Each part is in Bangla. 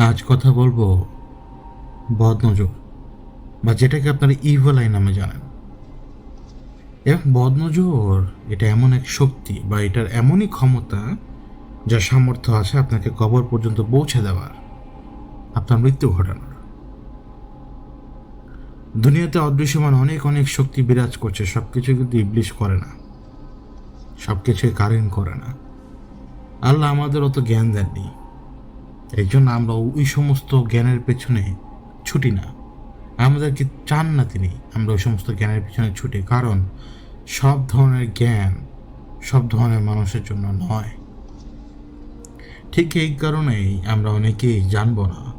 আজ কথা বলব বদনজর, বা যেটাকে আপনারা ইভল আই নামে জানেন। এবং বদনজর এটা এমন এক শক্তি, বা এটার এমনই ক্ষমতা যার সামর্থ্য আছে আপনাকে কবর পর্যন্ত পৌঁছে দেওয়ার। আপনার মৃত্যু ঘটানোর। দুনিয়াতে অদৃশ্যমান অনেক অনেক শক্তি বিরাজ করছে সব কিছু কিন্তু ইবলিশ করে না। সব কিছুই কারেন করে না। আল্লাহ আমাদের অত জ্ঞান দেননি। এই জন্য আমরা ওই সমস্ত জ্ঞানের পেছনে ছুটি না। আমাদেরকে চান না তিনি, আমরা ওই সমস্ত জ্ঞানের পেছনে ছুটি, কারণ সব ধরনের জ্ঞান সব ধরনের মানুষের জন্য নয়। ঠিক এই কারণেই আমরা অনেকেই জানব না,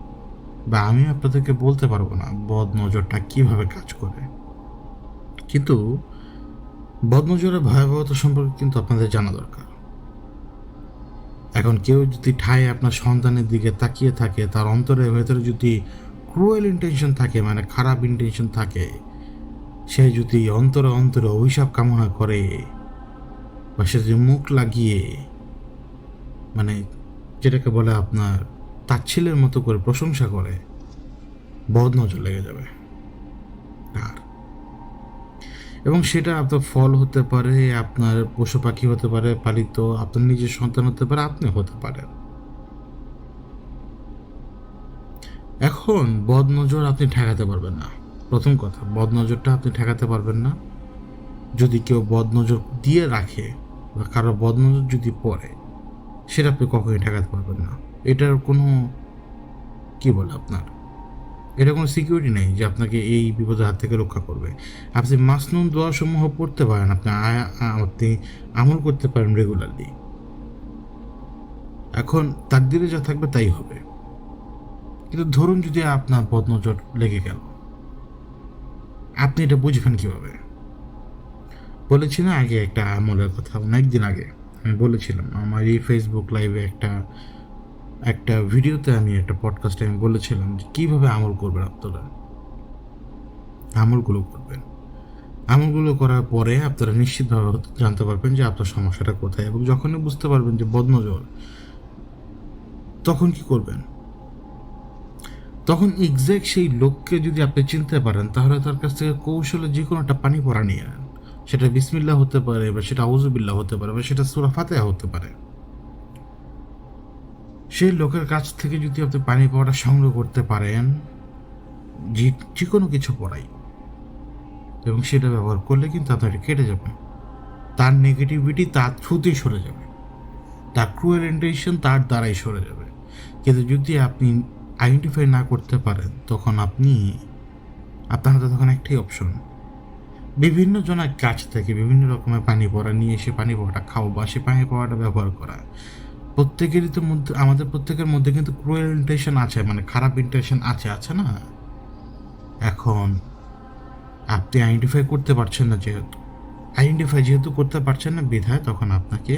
বা আমি আপনাদেরকে বলতে পারব না বদ নজরটা কীভাবে কাজ করে। কিন্তু বদনজরের ভয়াবহতা সম্পর্কে কিন্তু আপনাদের জানা দরকার। এখন কেউ যদি ঠায় আপনার সন্তানের দিকে তাকিয়ে থাকে, তার অন্তরের ভেতরে যদি ক্রুয়েল ইন্টেনশন থাকে মানে খারাপ ইন্টেনশন থাকে, সে যদি অন্তরে অন্তরে অভিশাপ কামনা করে বা সে যদি মুখ লাগিয়ে মানে যেটাকে বলে আপনার তাচ্ছিলের মতো করে প্রশংসা করে বদ নজর লেগে যাবে। আর এবং সেটা আপনার ফল হতে পারে, আপনার পশু পাখি হতে পারে, পালিত আপনার নিজের সন্তান হতে পারে, আপনি হতে পারেন। এখন বদনজর আপনি ঠেকাতে পারবেন না। প্রথম কথা, বদনজরটা আপনি ঠেকাতে পারবেন না। যদি কেউ বদনজর দিয়ে রাখে বা কারও বদনজর যদি পড়ে, সেটা আপনি কখনোই ঠেকাতে পারবেন না। এটার কোনো কি বলে আপনার? এটা কোনো সিকিউরিটি নেই যে আপনাকে এই বিপদের হাত থেকে রক্ষা করবে। আপনি মাসনুন দোয়াসমূহ পড়তে পারেন, আপনি আপনি আমল করতে পারেন রেগুলারলি এখন তার তাকদিরে যা থাকবে তাই হবে। কিন্তু ধরুন যদি আপনার বদনজর লেগে গেল, আপনি এটা বুঝবেন কীভাবে? বলেছি না আগে একটা আমলের কথা, অনেকদিন আগে। আমি বলেছিলাম, আমার এই ফেসবুক লাইভে একটা একটা ভিডিওতে আমি একটা পডকাস্টে আমি বলেছিলাম যে কীভাবে আমল করবেন আপনারা? আমলগুলো করবেন। আমলগুলো করার পরে আপনারা নিশ্চিতভাবে জানতে পারবেন যে আপনার সমস্যাটা কোথায় এবং যখনই বুঝতে পারবেন যে বদনজর, তখন কি করবেন? তখন এক্স্যাক্ট সেই লোককে যদি আপনি চিনতে পারেন, তাহলে তার কাছ থেকে কৌশলে যে কোনো একটা পানি পড়া নিয়ে নেন। সেটা বিসমিল্লা হতে পারে বা সেটা আউজুবিল্লা হতে পারে বা সেটা সুরা ফাতেহা হতে পারে। সেই লোকের কাছ থেকে যদি আপনি পানি পাওয়াটা সংগ্রহ করতে পারেন যে যে কোনো কিছু পড়াই। এবং সেটা ব্যবহার করলে কিন্তু আপনার কেটে যাবে। তার নেগেটিভিটি তার থ্রুতেই সরে যাবে। তার ক্রুয়েল ইন্টেনশন তার দ্বারাই সরে যাবে। কিন্তু যদি আপনি আইডেন্টিফাই না করতে পারেন, তখন আপনি, আপনার হাতে তখন একটাই অপশন বিভিন্ন জনের কাছ থেকে বিভিন্ন রকমের পানি পড়া নিয়ে এসে পানি পড়াটা খাও বা সে পানি পড়াটা ব্যবহার করা। প্রত্যেকেরই তো মধ্যে আমাদের প্রত্যেকের মধ্যে কিন্তু ক্রুয়েল ইন্টেনশন আছে মানে খারাপ ইন্টেনশন আছে আছে না? এখন আপনি আইডেন্টিফাই করতে পারছেন না যেহেতু আইডেন্টিফাই যেহেতু করতে পারছেন না বিধায়, তখন আপনাকে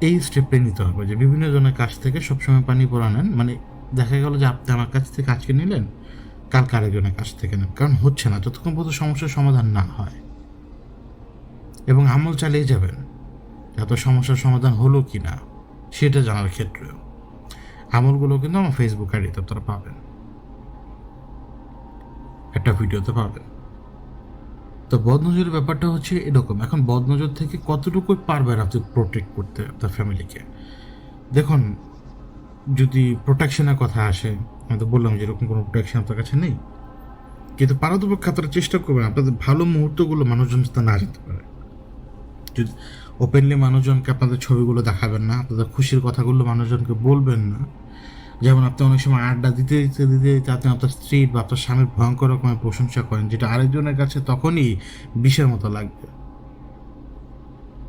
এই স্টেপে নিতে হবে যে বিভিন্ন জনের কাছ থেকে সবসময় পানি পড়া নেন। মানে দেখা গেল যে আপনি আমার কাছ থেকে আজকে নিলেন, কালকে আরেকজনের কাছ থেকে নেন। কারণ হচ্ছে না, যতক্ষণ পর্যন্ত সমস্যার সমাধান না হয় এবং আমল চালিয়ে যাবেন এত সমস্যার সমাধান হলো কি না সেটা জানার ক্ষেত্রেও। আমলগুলো কিন্তু আমার ফেসবুক আইডিতে আপনারা পাবেন। একটা ভিডিওতে পাবেন। তো বদনজরের ব্যাপারটা হচ্ছে এরকম। এখন বদনজর থেকে কতটুকু পারবেন আপনি প্রোটেক্ট করতে আপনার ফ্যামিলিকে দেখুন, যদি প্রোটেকশনের কথা আসে, আমি তো বললাম যে এরকম কোনো প্রোটেকশন আপনার কাছে নেই। কিন্তু পারতপক্ষে আপনারা চেষ্টা করবেন। আপনাদের ভালো মুহূর্তগুলো মানুষজন যাতে না যেতে পারে। যদি ওপেনলি মানুষজনকে আপনাদের ছবিগুলো দেখাবেন না, আপনাদের খুশির কথাগুলো মানুষজনকে বলবেন না। যেমন আপনি অনেক সময় আড্ডা দিতে দিতে দিতে দিতে আপনি আপনার স্ত্রীর বা আপনার স্বামীর ভয়ঙ্কর রকমের প্রশংসা করেন, যেটা আরেকজনের কাছে তখনই বিষের মতো লাগবে।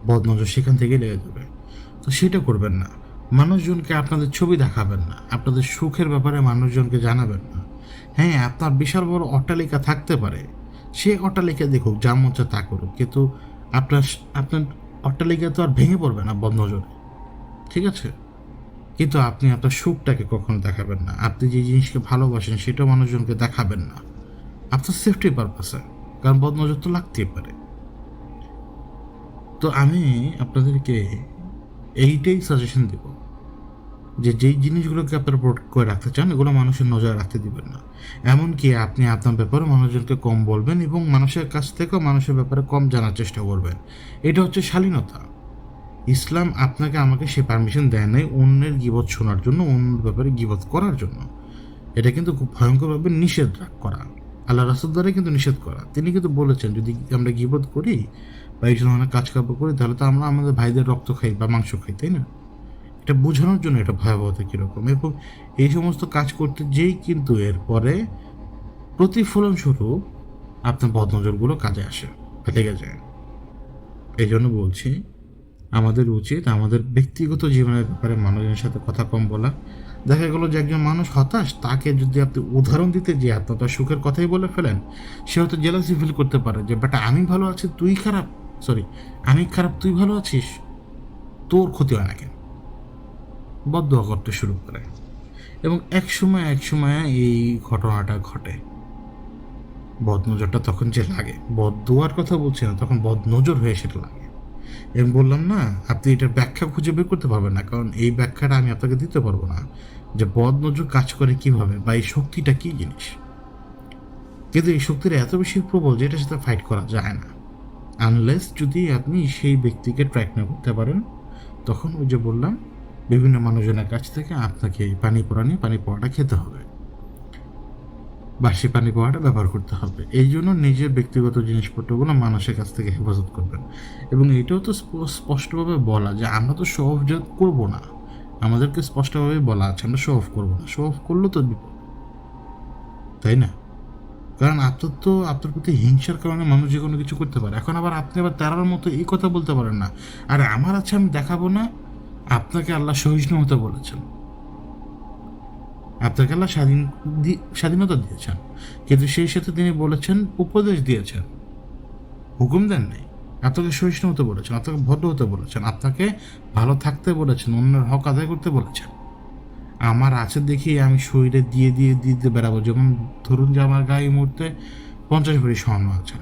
বদনজর সেখান থেকে লেগে যাবে। তো সেটা করবেন না। মানুষজনকে আপনাদের ছবি দেখাবেন না, আপনাদের সুখের ব্যাপারে মানুষজনকে জানাবেন না। হ্যাঁ আপনার বিশাল বড় অট্টালিকা থাকতে পারে। সে অট্টালিকা দেখুক, যা মন তা করুক। কিন্তু আপনার আপনার অট্টালিকা তো আর ভেঙে পড়বে না বদনজরে। ঠিক আছে? কিন্তু আপনি আপনার সুখটাকে কখনো দেখাবেন না। আপনি যে জিনিসকে ভালোবাসেন সেটা মানুষজনকে দেখাবেন না। আপনার সেফটি পারপাসে কারণ বদনজর তো লাগতেই পারে। তো আমি আপনাদেরকে এইটাই সাজেশন দেব। যে যেই জিনিসগুলোকে আপনারা প্রোটেক্ট করে রাখতে চান, এগুলো মানুষের নজরে রাখতে দিবেন না। এমনকি আপনি আপনার ব্যাপারে মানুষজনকে কম বলবেন এবং মানুষের কাছ থেকেও মানুষের ব্যাপারে কম জানার চেষ্টা করবেন। এটা হচ্ছে শালীনতা। ইসলাম আপনাকে আমাকে সে পারমিশন দেয় নাই অন্যের গিবত শোনার জন্য, অন্যের ব্যাপারে গিবত করার জন্য। এটা কিন্তু খুব ভয়ঙ্করভাবে নিষেধ করা। আল্লাহ রাসুল দ্বারা কিন্তু নিষেধ করা। তিনি কিন্তু বলেছেন, যদি আমরা গিবত করি বা এই ধরনের কাজ কাপড় করি, তাহলে তো আমরা আমাদের ভাইদের রক্ত খাই বা মাংস খাই, তাই না? এটা বোঝানোর জন্য এটা ভয়াবহতা কীরকম? এবং এই সমস্ত কাজ করতে যেই কিন্তু এরপরে প্রতিফলন স্বরূপ আপনার বদনজরগুলো কাজে আসে, লেগে যায়। এই জন্য বলছি, আমাদের উচিত আমাদের ব্যক্তিগত জীবনের ব্যাপারে মানুষের সাথে কথা কম বলা। দেখা গেল যে একজন মানুষ হতাশ, তাকে যদি আপনি উদাহরণ দিতে যে আপনি তার সুখের কথাই বলে ফেলেন, সে হয়তো জেলাসি ফিল করতে পারে যে, বেটা, আমি ভালো আছি, তুই খারাপ সরি আমি খারাপ, তুই ভালো আছিস, তোর ক্ষতি হয় না কেন? বদ্ধ করতে শুরু করে। এবং এক সময় এক সময় এই ঘটনাটা ঘটে। বদনজরটা তখন যে লাগে। বদদুয়ার কথা বলছি না, তখন বদনজর হয়ে সেটা লাগে। এবং বললাম, না, আপনি এটার ব্যাখ্যা খুঁজে বের করতে পারবেন না, কারণ এই ব্যাখ্যাটা আমি আপনাকে দিতে পারব না। যে বদনজর কাজ করে কীভাবে বা এই শক্তিটা কি জিনিস? কিন্তু এই শক্তির এত বেশি প্রবল যে এটার সাথে ফাইট করা যায় না। আনলেস যদি আপনি সেই ব্যক্তিকে ট্র্যাক না করতে পারেন, তখন ওই যে বললাম বিভিন্ন মানুষজনের কাছ থেকে আপনাকে এই পানি পড়া নিয়ে পানি পড়াটা খেতে হবে। বাসি পানি পাওয়াটা ব্যবহার করতে হবে। এই জন্য নিজের ব্যক্তিগত জিনিসপত্রগুলো মানুষের কাছ থেকে হেফাজত করবেন। এবং এটাও তো স্পষ্টভাবে বলা যে আমরা তো শো অফ করব না। আমাদেরকে স্পষ্টভাবে বলা আছে, আমরা শো অফ করব না। শো অফ করলেও তো বিপদ। তাই না? কারণ আপনার তো, আপনার প্রতি হিংসার কারণে মানুষ যে কোনো কিছু করতে পারে। এখন আবার আপনি আবার তারার মতো এই কথা বলতে পারেন না। আরে আমার আছে, আমি দেখাবো না। আপনাকে আল্লাহ সহিষ্ণু হতে বলেছেন। আপনাকে আল্লাহ স্বাধীন স্বাধীনতা দিয়েছেন। কিন্তু সেই সাথে তিনি বলেছেন, উপদেশ দিয়েছেন। হুকুম দেন নাই। আপনাকে সহিষ্ণু হতে বলেছেন, আপনাকে ভদ্র হতে বলেছেন, আপনাকে ভালো থাকতে বলেছেন, অন্যের হক আদায় করতে বলেছেন। আমার আছে দেখি, আমি শরীরে দিয়ে দিয়ে, দিতে বেড়াবো। যেমন ধরুন যে আমার গায়ে মুহূর্তে পঞ্চাশ ভরি স্বর্ণ আছে।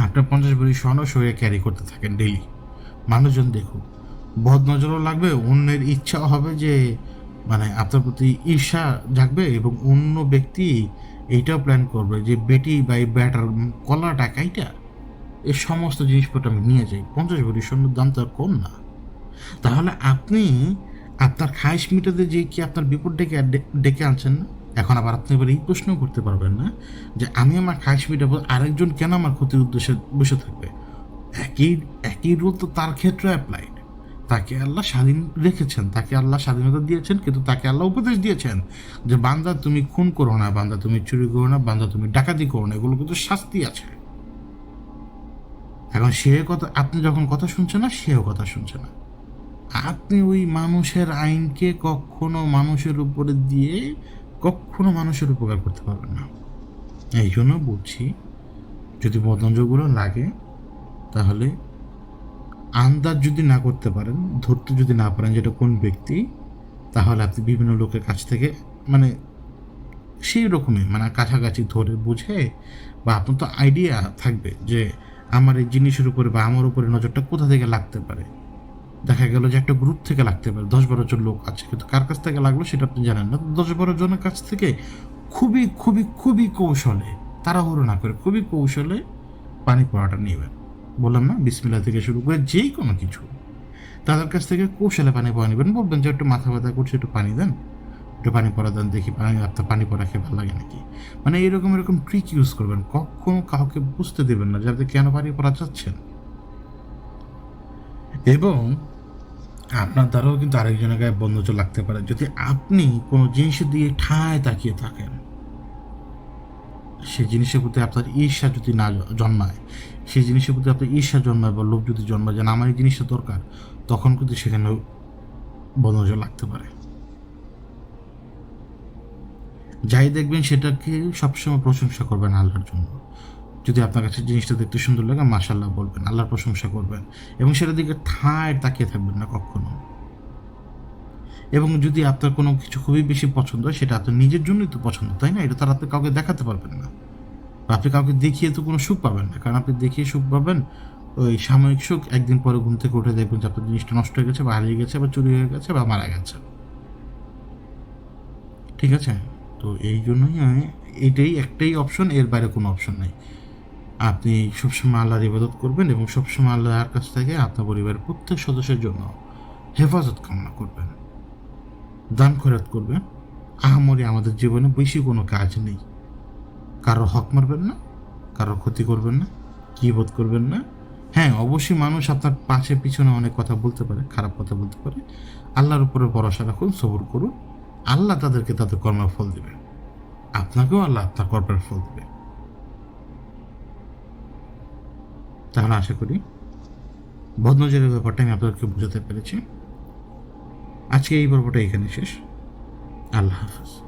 আপনার পঞ্চাশ ভরি স্বর্ণ শরীরে ক্যারি করতে থাকেন ডেলি মানুষজন দেখুক। বদ নজরও লাগবে, অন্যের ইচ্ছাও হবে যে মানে আপনার প্রতি ঈর্ষা জাগবে এবং অন্য ব্যক্তি এইটাও প্ল্যান করবে যে, বেটি বা এই ব্যাটার কলা টাকাইটা এই সমস্ত জিনিসপত্র আমি নিয়ে যাই। পঞ্চাশ ভরি স্বর্ণের দাম তো আর কম না। তাহলে আপনি, আপনার খাইশ মিটাতে যে কি আপনার বিপদ ডেকে ডেকে আনছেন না? এখন আবার আপনি এবার এই প্রশ্ন করতে পারবেন না যে, আমি আমার খাইশ মিটাবো আরেকজন কেন আমার ক্ষতির উদ্দেশ্যে বসে থাকবে? একই একই রুল তো তার ক্ষেত্রে অ্যাপ্লাইড তাকে আল্লাহ স্বাধীন রেখেছেন, তাকে আল্লাহ স্বাধীনতা দিয়েছেন, কিন্তু তাকে আল্লাহ উপদেশ দিয়েছেন যে, বান্দা তুমি খুন করো না, বান্দা তুমি চুরি করো না, বান্দা তুমি ডাকাতি করো না এগুলো কিন্তু শাস্তি আছে। এখন সে কথা, আপনি যখন কথা শুনছেন না, সেও কথা শুনছে না। আপনি ওই মানুষের আইনকে কখনো মানুষের উপরে দিয়ে কখনো মানুষের উপকার করতে পারবেন না। এই জন্য বলছি, যদি বদনজগুলো লাগে, তাহলে আন্দাজ যদি না করতে পারেন, ধরতে যদি না পারেন যেটা কোন ব্যক্তি, তাহলে আপনি বিভিন্ন লোকের কাছ থেকে মানে সেই রকমই মানে কাছাকাছি ধরে বুঝে বা আপনার তো আইডিয়া থাকবে যে আমার এই জিনিসের উপরে বা আমার উপরে নজরটা কোথা থেকে লাগতে পারে। দেখা গেল যে একটা গ্রুপ থেকে লাগতে পারে, দশ বারো জন লোক আছে, কিন্তু কার কাছ থেকে লাগল সেটা আপনি জানেন না। দশ বারো জনের কাছ থেকে খুবই খুবই খুবই কৌশলে, তাড়াহুড়ো না করে খুবই কৌশলে পানি পড়াটা নেবেন। বললাম না বিসমিল্লা থেকে শুরু করে যেই কোনো কিছু। তাদের কাছ থেকে কৌশলে পানি পড়া নেবেন, বলবেন যে একটু মাথা ব্যথা করছে, একটু পানি দেন। একটু পানি পড়া দেন, দেখি পানি আপনার পানি পড়া খেয়ে ভালো লাগে নাকি? মানে এরকম এরকম ট্রিক ইউজ করবেন, কখনো কাউকে বুঝতে দেবেন না যে আপনি কেন পানি পড়া চাচ্ছেন। এবং আপনার দ্বারাও কিন্তু আরেকজনের গায়ে বন্ধুচ লাগতে পারে, যদি আপনি কোনো জিনিসের দিয়ে ঠায় তাকিয়ে থাকেন সেই জিনিসের প্রতি আপনার ঈর্ষা যদি না জন্মায় সেই জিনিসের প্রতি আপনার ঈর্ষা জন্মায় বা লোভ যদি জন্মায় যেন আমার এই জিনিসটা দরকার, তখন কিন্তু সেখানে বন্ধুজ লাগতে পারে। যাই দেখবেন সেটাকে সবসময় প্রশংসা করবেন আল্লাহর জন্য। যদি আপনার কাছে জিনিসটা দেখতে সুন্দর লাগে মাশাল্লাহ বলবেন, আল্লাহর প্রশংসা করবেন। এবং সেটার দিকে ঠায় তাকিয়ে থাকবেন না কখনো। এবং যদি আপনার কোনো কিছু খুবই বেশি পছন্দ হয়, সেটা আপনার নিজের জন্যই তো পছন্দ, তাই না? এটা তো আর আপনি কাউকে দেখাতে পারবেন না। আপনি কাউকে দেখিয়ে তো কোনো সুখ পাবেন না। কারণ আপনি দেখিয়ে সুখ পাবেন, ওই সাময়িক সুখ একদিন পরে ঘুম থেকে উঠে দেখবেন যে আপনার জিনিসটা নষ্ট হয়ে গেছে বা হারিয়ে গেছে বা চুরি হয়ে গেছে বা মারা গেছে। ঠিক আছে? তো এই জন্যই আমি এইটাই একটাই অপশন এর বাইরে কোনো অপশন নেই। আপনি সবসময় আল্লাহর ইবাদত করবেন এবং সবসময় আল্লাহর কাছ থেকে আপনার পরিবারের প্রত্যেক সদস্যের জন্য হেফাজত কামনা করবেন। দান খরচ করবেন। আহামরি আমাদের জীবনে বেশি কোনো কাজ নেই। কারও হক মারবেন না কারও ক্ষতি করবেন না, কি বোধ করবেন না। হ্যাঁ অবশ্যই মানুষ আপনার পাশে, পিছনে অনেক কথা বলতে পারে, খারাপ কথা বলতে পারে। আল্লাহর উপরে ভরসা রাখুন, সবর করুন। আল্লাহ তাদেরকে তাদের কর্মের ফল দেবে আপনাকেও আল্লাহ আপনার কর্মের ফল দেবে তাহলে আশা করি বদনজরের ব্যাপারটা আমি আপনাদেরকে বোঝাতে পেরেছি। আজকে এই পর্বটা এখানে শেষ। আল্লাহ হাফেজ।